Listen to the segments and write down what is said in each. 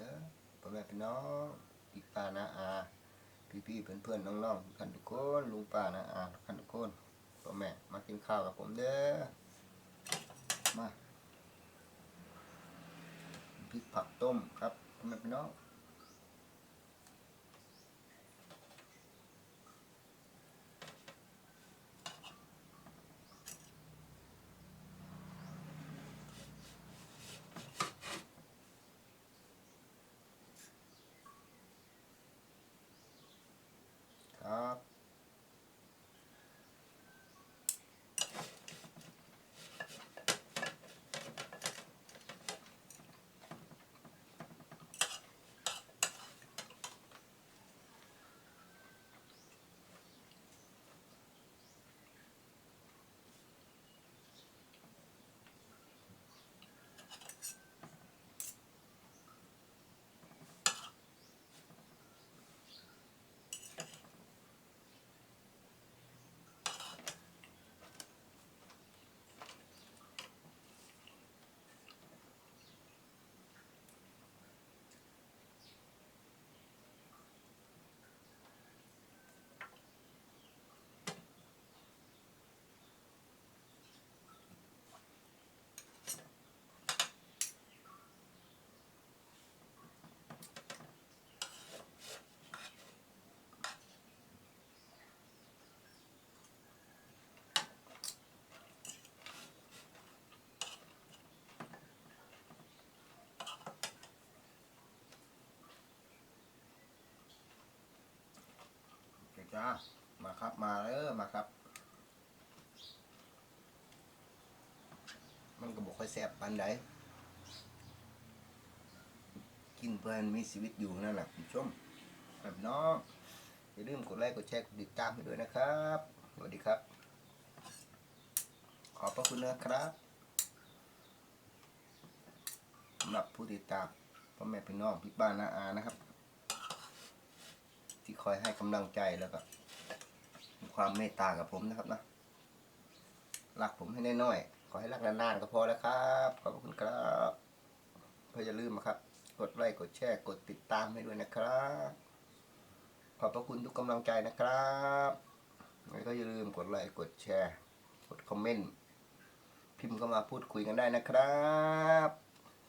เด้อพ่อแม่พี่น้องพี่ป้านาอา พี่พี่เพื่อนเพื่อนน้องๆทุกท่านทุกคนลุงป้านาอาทุกท่านทุกคนพ่อแม่มากินข้าวกับผมเด้อมาพริกผักต้มครับพ่อแม่พี่น้อง ครับ เจ้า มาครับมาเออมาครับ มันก็บอกค่อยแซ่บปานใดกินเพื่อนมีชีวิตอยู่นั่นแหละคุณผู้ชมแบบน้องอย่าลืมกดไลค์กดแชร์กดติดตามให้ด้วยนะครับสวัสดีครับ ขอบพระคุณนะครับสำหรับผู้ติดตามพ่อแม่พี่น้องพี่บ้านนาอานะครับ ที่คอยให้กำลังใจแล้วก็ความเมตตากับผมนะครับนะรักผมให้น้อยๆขอให้รักนานๆก็พอแล้วครับ ขอบคุณครับเพื่ออย่าลืมนะครับ กดไลค์กดแชร์กดติดตามให้ด้วยนะครับ ขอบพระคุณทุกกำลังใจนะครับแล้วก็อย่าลืมกดไลค์กดแชร์กดคอมเมนต์พิมพ์เข้ามาพูดคุยกันได้นะครับ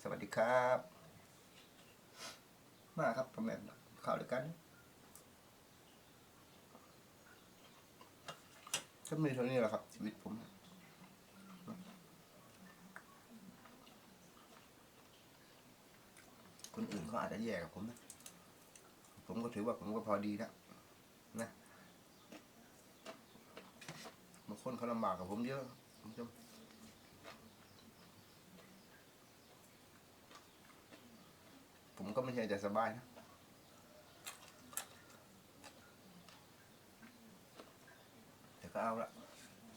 สวัสดีครับ มาครับพ่อแม่ข่าวด้วยกัน ก็มีเท่านี้แหละครับ ชีวิตผมคนอื่นเขาอาจจะแย่กับผมนะ ผมก็ถือว่าผมก็พอดีแล้วนะบางคนเขาลำบากกับผมเยอะผมจะผมก็ไม่ใช่จะสบายนะ แต่ ก็เอาละ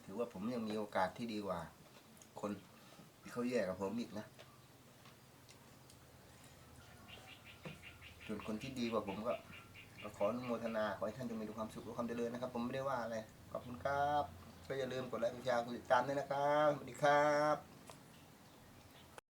ถือว่าผมยังมีโอกาสที่ดีกว่า คนที่เขาแย่กับผมอีกนะส่วนคนที่ดีกว่าผมก็ก็ขออนุโมทนาขอให้ท่านจงมีความสุขและความเจริญนะครับ ผมไม่ได้ว่าอะไรขอบคุณครับ ก็อย่าลืมกดไลค์กดแชร์กดติดตามด้วยนะครับสวัสดีครับ